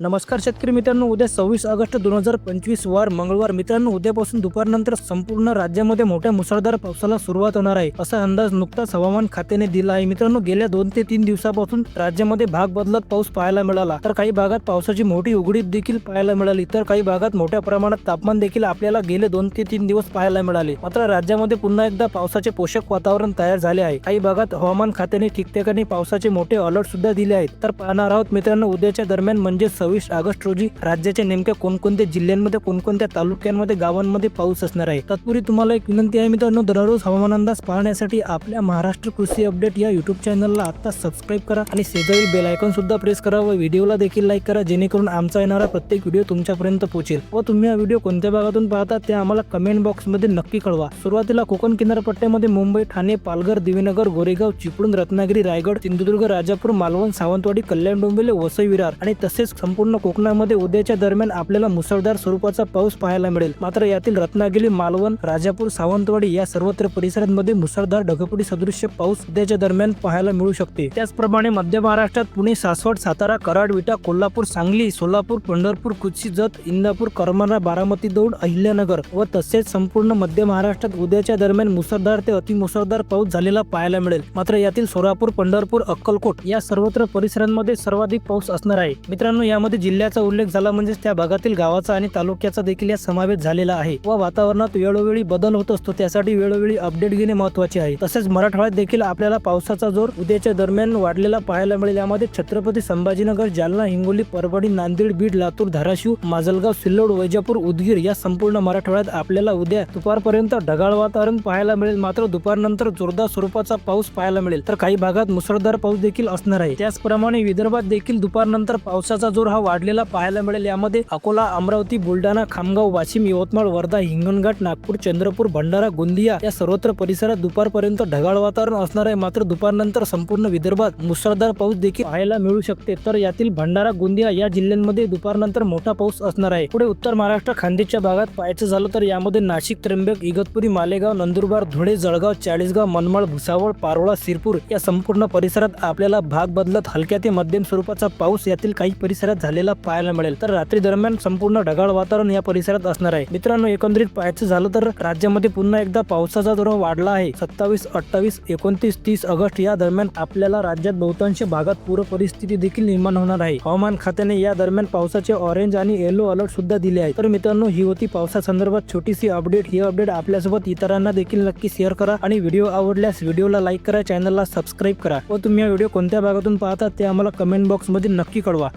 नमस्कार शेतकरी मित्रांनो उद्या सव्वीस ऑगस्ट दोन हजार पंचवीस वार मंगळवार. मित्रांनो उद्यापासून दुपारनंतर संपूर्ण राज्यामध्ये मोठ्या मुसळधार पावसाला सुरुवात होणार आहे असा अंदाज नुकताच हवामान खात्याने दिला आहे. मित्रांनो गेल्या दोन ते तीन दिवसापासून राज्यामध्ये भाग बदलत पाऊस पाहायला मिळाला. तर काही भागात पावसाची मोठी उघडीप देखील पाहायला मिळाली. तर काही भागात मोठ्या प्रमाणात तापमान देखील आपल्याला गेले दोन ते तीन दिवस पाहायला मिळाले. मात्र राज्यामध्ये पुन्हा एकदा पावसाचे पोषक वातावरण तयार झाले आहे. काही भागात हवामान खात्याने ठिकठिकाणी पावसाचे मोठे अलर्ट सुद्धा दिले आहेत. तर पाहणार आहोत मित्रांनो उद्याच्या दरम्यान म्हणजे सव्वीस ऑगस्ट रोजी राज्याच्या नेमक्या कोणकोणत्या जिल्ह्यांमध्ये कोणकोणत्या तालुक्यांमध्ये गावांमध्ये पाऊस असणार आहे? तत्पूर्वी तुम्हाला एक विनंती आहे मित्रांनो दररोज हवामान अंदाज पाहण्यासाठी आपल्या महाराष्ट्र कृषी अपडेट या युट्यूब चॅनलला आता सबस्क्राईब करा आणि शेजारी बेल आयकॉन सुद्धा प्रेस करा व व्हिडिओला देखील लाईक करा जेणेकरून आमचा येणारा प्रत्येक व्हिडिओ तुमच्यापर्यंत पोहोचेल. व तुम्ही हा व्हिडिओ कोणत्या भागातून पाहता ते आम्हाला कमेंट बॉक्समध्ये नक्की कळवा. सुरुवातीला कोकण किनारपट्ट्यामध्ये मुंबई ठाणे पालघर दिवेनगर गोरेगाव चिपळूण रत्नागिरी रायगड सिंधुदुर्ग राजापूर मालवण सावंतवाडी कल्याण डोंबिवली वसई विरार आणि तसेच संपूर्ण कोकणामध्ये उद्याच्या दरम्यान आपल्याला मुसळधार स्वरूपाचा पाऊस पाहायला मिळेल. मात्र यातील रत्नागिरी मालवण राजापूर सावंतवाडी या सर्वत्र परिसरांमध्ये मुसळधार ढगफुटी सदृश्य पाऊस उद्याच्या दरम्यान पाहायला मिळू शकते. त्याचप्रमाणे मध्य महाराष्ट्रात पुणे सासवड सातारा कराड विटा कोल्हापूर सांगली सोलापूर पंढरपूर कुची जत इंदापूर करमारा बारामती दौड अहिल्यानगर व तसेच संपूर्ण मध्य महाराष्ट्रात उद्याच्या दरम्यान मुसळधार ते अतिमुसळधार पाऊस झालेला पाहायला मिळेल. मात्र यातील सोलापूर पंढरपूर अक्कलकोट या सर्वत्र परिसरांमध्ये सर्वाधिक पाऊस असणार आहे. मित्रांनो यामध्ये जिल्ह्याचा उल्लेख झाला म्हणजेच त्या भागातील गावाचा आणि तालुक्याचा देखील या समावेश झालेला आहे. व वातावरणात वेळोवेळी बदल होत असतो त्यासाठी वेळोवेळी अपडेट घेणे महत्त्वाचे आहे. तसेच मराठवाड्यात देखील आपल्याला पावसाचा जोर उद्याच्या दरम्यान वाढलेला पाहायला मिळेल. यामध्ये छत्रपती संभाजीनगर जालना हिंगोली परभणी नांदेड बीड लातूर धाराशिव माजलगाव सिल्लोड वैजापूर उदगीर या संपूर्ण मराठवाड्यात आपल्याला उद्या दुपारपर्यंत ढगाळ वातावरण पाहायला मिळेल. मात्र दुपारनंतर जोरदार स्वरूपाचा पाऊस पाहायला मिळेल. तर काही भागात मुसळधार पाऊस देखील असणार आहे. त्याचप्रमाणे विदर्भात देखील दुपारनंतर पावसाचा जोर हा वाढलेला पाहायला मिळेल. यामध्ये अकोला अमरावती बुलढाणा खामगाव वाशिम यवतमाळ वर्धा हिंगणघाट नागपूर चंद्रपूर भंडारा गोंदिया या सर्वत्र परिसरात दुपारपर्यंत ढगाळ वातावरण असणार आहे. मात्र दुपारनंतर संपूर्ण विदर्भात मुसळधार पाऊस देखील पाहायला मिळू शकते. तर यातील भंडारा गोंदिया या जिल्ह्यांमध्ये दुपारनंतर मोठा पाऊस असणार आहे. पुढे उत्तर महाराष्ट्र खानदेशच्या भागात पाहायचं झालं तर यामध्ये नाशिक त्र्यंबक इगतपुरी मालेगाव नंदुरबार धुळे जळगाव चाळीसगाव मनमाड भुसावळ पारोळा सिरपूर या संपूर्ण परिसरात आपल्याला भाग बदलत हलक्या ते मध्यम स्वरूपाचा पाऊस यातील काही परिसरात झालेला पाहायला मिळेल. तर रात्री दरम्यान संपूर्ण ढगाळ वातावरण या परिसरात असणार आहे. मित्रांनो एकंदरीत पाहायचं झालं तर राज्यामध्ये पुन्हा एकदा पावसाचा दर वाढला आहे. सत्तावीस अठ्ठावीस एकोणतीस तीस ऑगस्ट या दरम्यान आपल्याला राज्यात बहुतांश भागात पूर परिस्थिती देखील निर्माण होणार आहे. हवामान खात्याने या दरम्यान पावसाचे ऑरेंज आणि येलो अलर्ट सुद्धा दिले आहे तर मित्रांनो ही होती पावसासंदर्भात छोटीशी अपडेट ही अपडेट आपल्यासोबत इतरांना देखील नक्की शेअर करा आणि व्हिडिओ आवडल्यास व्हिडिओला लाईक करा चॅनलला सबस्क्राईब करा व तुम्ही हा व्हिडिओ कोणत्या भागातून पाहता ते आम्हाला कमेंट बॉक्समध्ये नक्की कळवा.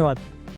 धन्यवाद